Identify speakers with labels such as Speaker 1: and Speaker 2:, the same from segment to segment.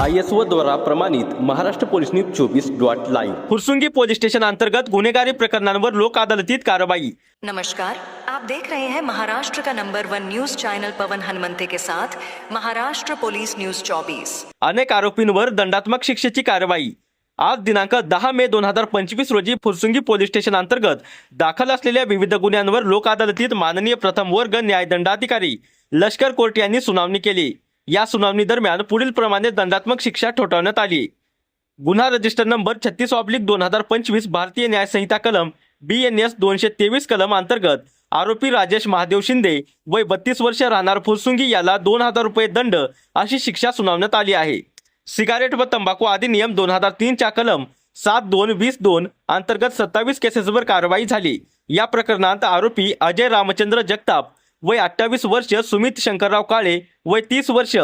Speaker 1: I S O द्वारा प्रमाणित Maharashtra police news चोवीस dot live. Fursungi police station अंतर्गत गुन्हेगारी प्रकरणांवर लोक अदालतीत कारवाई.
Speaker 2: नमस्कार आप देख रहे हैं महाराष्ट्र का number one news channel Pavan Hanumante के साथ महाराष्ट्र पुलिस न्यूज 24
Speaker 1: अनेक आरोपींवर दंडात्मक शिक्षेची कारवाई. आज दिनांक दहा मे दोन हजार पंचवीस रोजी फुरसुंगी पोलीस स्टेशन अंतर्गत दाखल असलेल्या विविध गुन्ह्यांवर लोक अदालतीत माननीय प्रथम वर्ग न्यायदंडाधिकारी लष्कर कोर्ट यांनी सुनावणी केली. या सुनावणी दरम्यान पुढील प्रमाणे दंडात्मक शिक्षा ठोठावण्यात आली. गुन्हा रजिस्टर नंबर छत्तीस ऑब्लिक दोन हजार पंचवीस भारतीय न्याय संहिता कलम बी एन एस दोनशे तेवीस कलम अंतर्गत आरोपी राजेश महादेव शिंदे वय बत्तीस वर्ष राहणार फुरसुंगी याला दोन हजार रुपये दंड अशी शिक्षा सुनावण्यात आली आहे. सिगारेट व तंबाखू अधिनियम दोन हजार तीनच्या कलम सात दोन वीस दोन अंतर्गत सत्तावीस केसेसवर कारवाई झाली. या प्रकरणात आरोपी अजय रामचंद्र जगताप वय अठ्ठावीस वर्ष सुमित शंकरराव काळे वय तीस वर्ष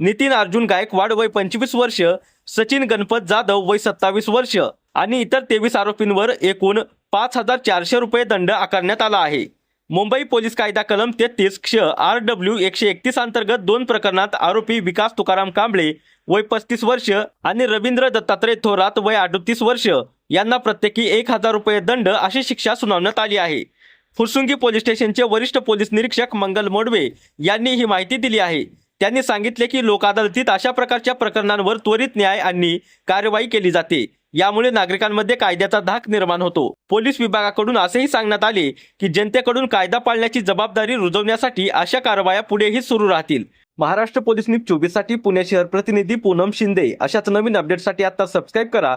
Speaker 1: नितीन अर्जुन गायकवाड वय पंचवीस वर्ष सचिन गणपत जाधव वय सत्तावीस वर्ष आणि इतर तेवीस आरोपींवर एकूण पाच हजार चारशे रुपये दंड आकारण्यात आला आहे. मुंबई पोलीस कायदा कलम तेहतीस क्ष आर डब्ल्यू एकशे एकतीस अंतर्गत दोन प्रकरणात आरोपी विकास तुकाराम कांबळे वय पस्तीस वर्ष आणि रवींद्र दत्तात्रय थोरात वय अडतीस वर्ष यांना प्रत्येकी एक हजार रुपये दंड अशी शिक्षा सुनावण्यात आली आहे. फुरसुंगी पोलीस स्टेशनचे वरिष्ठ पोलीस निरीक्षक मंगल मोडवे यांनी ही माहिती दिली आहे. त्यांनी सांगितले की लोक अदालतीत अशा प्रकारच्या प्रकरणांवर त्वरित न्याय आणि कार्यवाही केली जाते. यामुळे नागरिकांमध्ये कायद्याचा धाक निर्माण होतो. पोलीस विभागाकडून असेही सांगण्यात आले की जनतेकडून कायदा पाळण्याची जबाबदारी रुजवण्यासाठी अशा कारवाया पुढेही सुरू राहतील. महाराष्ट्र पोलीस न्यूज चोवीससाठी पुणे शहर प्रतिनिधी पूनम शिंदे. अशाच नवीन अपडेटसाठी आता सबस्क्राईब करा.